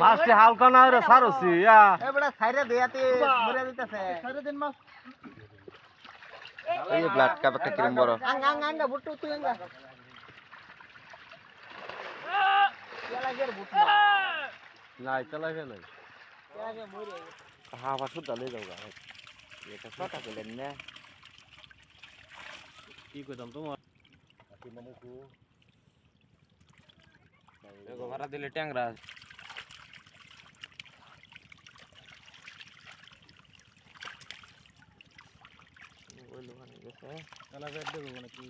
মাছটি হালকা না রে সারছি ইয়া। এবারে সাইরে দেয়াতে মরে দিতেছে। সাইরে দিন মাছ। এই ব্লাড কাপ একটা কিরম বড়। আঙ্গা আঙ্গা আঙ্গা বুট্টু তুই আঙ্গা এলাগের বুট না নাই চালাকে নাই। মরে হ্যাঁ আবার শুদ্ধ লয়ে যাও গা এটা কথা বলেন না কি কইতাম তোমার এগো ভাড়া দিলে ট্যাংরা ওই লোহানি গেছে চালাকে দেবো মানে কি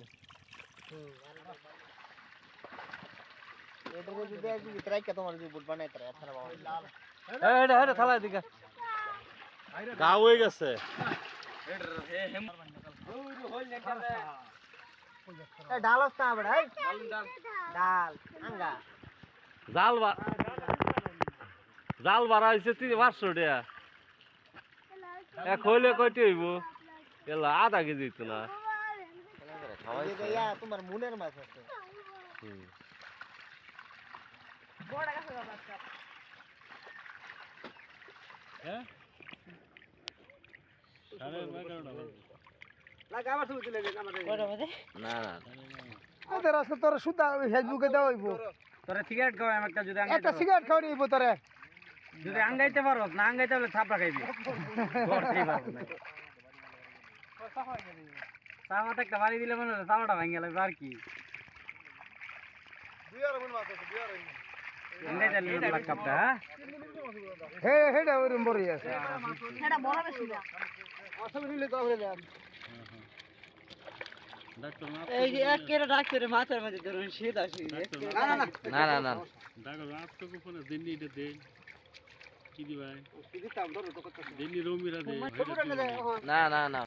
এটা যদি যদি ট্রাই কে তোমার যদি বুট বানাই তারে এছাড়া বাবা এটা এটা থালা দিকে গা হয়ে গেছে। ডাল আঙ্গা। জাল বা জাল বাড়া হয়েছে তিন পাঁচশো টাকা। এক হইলে কয়টি হইব? এলা আধা কেজি হইতো না। তোমার মুনের মাছ আছে। হুম। বড় গাছে বাবা লাগা আমার তুমি তুলে দিন আমাদের না না ওদের আছে তোর সুদা ফেসবুকে দেওয়া হইব। তোরা সিগারেট খাওয়া একটা যদি একটা সিগারেট খাওয়া হইব তোরে। যদি আঙ্গাইতে পারো না আঙ্গাইতে হলে থাপড়া খাইবি। ধরতেই পারব না। একটা বাড়ি দিলে মনে হলো চামাটা ভাঙে গেল আর কি? হ্যাঁ হেডা ওরম আছে। সেটা বড় বেশি না না না এই যে এক কেরে ডাক্তারে মাথার মধ্যে ধরুন শীত আসি। না না না।